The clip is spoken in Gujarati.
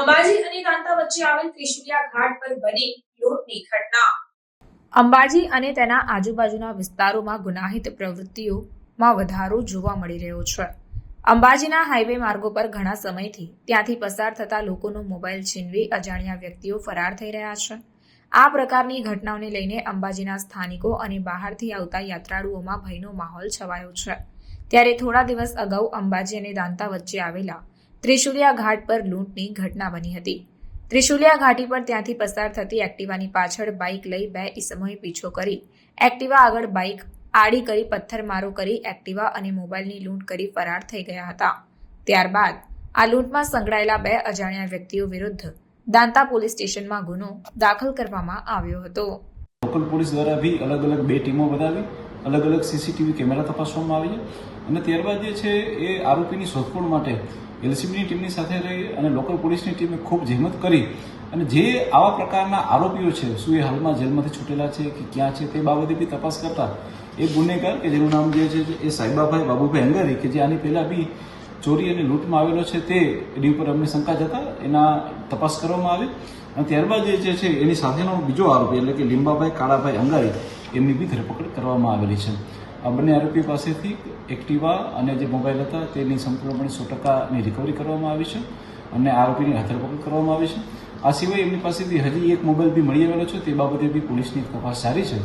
અંબાજી અને કાંતા વચ્ચે આવેલ ત્રિશુલિયા ઘાટ પર બની લૂંટની ઘટના. અંબાજી અને તેના આજુબાજુના વિસ્તારોમાં ગુનાહિત પ્રવૃત્તિઓમાં વધારો જોવા મળી રહ્યો છે. અંબાજીના હાઈવે માર્ગો પર ઘણા સમયથી ત્યાંથી પસાર થતા લોકોનો મોબાઈલ છીનવી અજાણ્યા વ્યક્તિઓ ફરાર થઈ રહ્યા છે. આ પ્રકારની ઘટનાઓને લઈને અંબાજીના સ્થાનિકો અને બહારથી આવતા યાત્રાળુઓમાં ભયનો માહોલ છવાયો છે. ત્યારે થોડા દિવસ અગાઉ અંબાજી અને દાંતા વચ્ચે આવેલા ત્રિશુલિયા ઘાટ પર લૂંટની ઘટના બની હતી. ત્રિશુલિયા ઘાટી પર ત્યાંથી પસાર થતી એક્ટિવાની પાછળ બાઇક લઈ બે ઈસમોએ પીછો કરી. એક્ટિવા આગળ બાઇક આડી કરી પથ્થરમારો કરી એક્ટિવા અને મોબાઈલની લૂંટ કરી ફરાર થઈ ગયા હતા. ત્યારબાદ આ લૂંટમાં સંકળાયેલા બે અજાણ્યા વ્યક્તિઓ વિરુદ્ધ દાંતા પોલીસ સ્ટેશનમાં ગુનો દાખલ કરવામાં આવ્યો હતો. લોકલ પોલીસ દ્વારા બી અલગ અલગ બે ટીમો બનાવી, અલગ અલગ સીસીટીવી કેમેરા તપાસવામાં આવી અને ત્યારબાદ જે છે એ આરોપીની શોધખોળ માટે એલસીબીની ટીમની સાથે રહી અને લોકલ પોલીસની ટીમે ખૂબ જહેમત કરી અને જે આવા પ્રકારના આરોપીઓ છે, શું એ હાલમાં જેલમાંથી છૂટેલા છે કે ક્યાં છે તે બાબતે બી તપાસ કરતા, એ ગુનેગાર કે જેનું નામ જે છે, એ સાહેબાભાઈ બાબુભાઈ અંગારી કે જે આની પહેલાં બી ચોરી અને લૂંટમાં આવેલો છે તે એની ઉપર અમને શંકા જતા એના તપાસ કરવામાં આવી અને ત્યારબાદ જે છે એની સાથેનો બીજો આરોપી એટલે કે લીંબાભાઈ કાળાભાઈ અંગારી, એમની બી ધરપકડ કરવામાં આવેલી છે. આ બંને આરોપી પાસેથી એક્ટિવા અને જે મોબાઈલ હતા તેની સંપૂર્ણપણે સો ટકાની રિકવરી કરવામાં આવી છે અને આરોપીની ધરપકડ કરવામાં આવી છે. આ સિવાય એમની પાસેથી હજી એક મોબાઈલ બી મળી આવેલો છે, તે બાબતે બી પોલીસની તપાસ સારી છે.